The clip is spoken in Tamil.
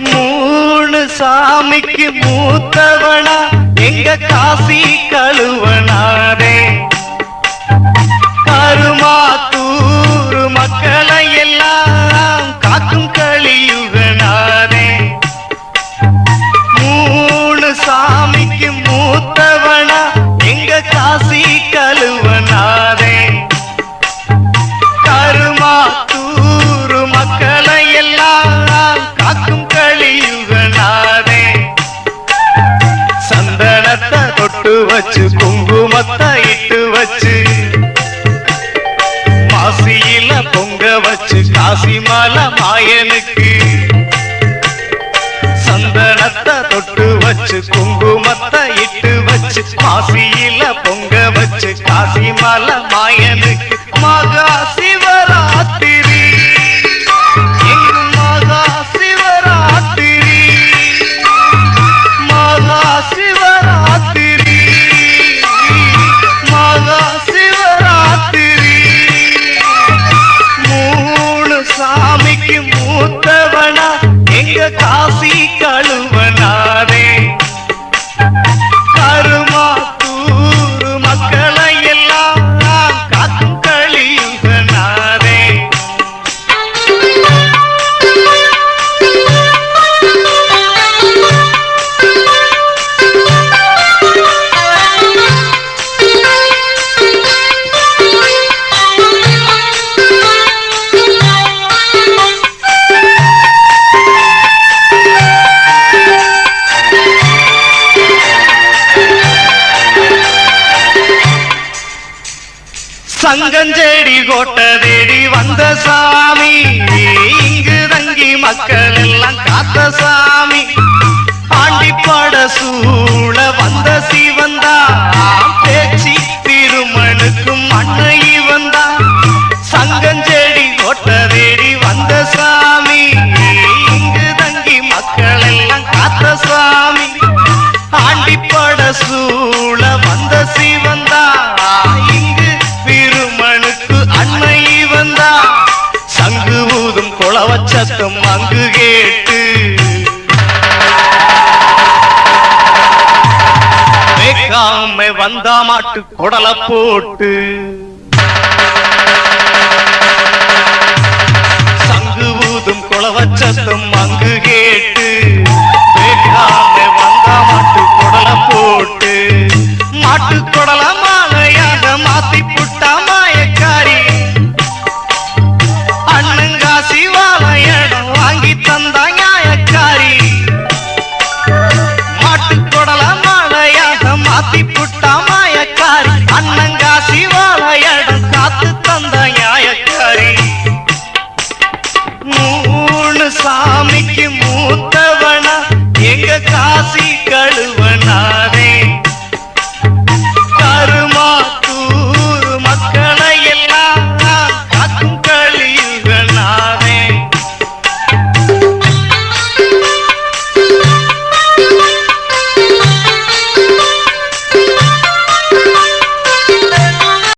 மூணு சாமிக்கு மூத்தவனா எங்க காசி கழுவனாரே. கருமா தூரு மக்களை எல்லாம் காக்கும் கலியுகனாரே. மூணு சாமிக்கு மூத்தவனா எங்க காசி கழுவனாரே சந்தனத்தை வச்சு குங்குமத்தை இட்டு வச்சு மாசியில பொங்க வச்சு காசி மாலை மாயனுக்கு சந்தனத்தை தொட்டு வச்சு குங்கு கழுவ சங்கஞ்செடி கோட்ட தேடி வந்த சாமி. இங்கு தங்கி மக்கள் எல்லாம் காத்த சாமி. ஆண்டிப்பாட சூழ வந்த சிவந்தா பேச்சு திருமணுக்கும் அன்னை வந்தா சங்கஞ்செடி கோட்ட தேடி வந்த சாமி. இங்கு தங்கி மக்கள் எல்லாம் காத்த சாமி. சத்தம் அங்கு கேட்டு. வேக்காம வந்தா மாட்டு குடல போட்டு. சங்கு ஊதும் குளவ சத்தம் அங்கு கேட்டு. வேகாம வந்தா மாட்டு குடல போட்டு. மாட்டு குடல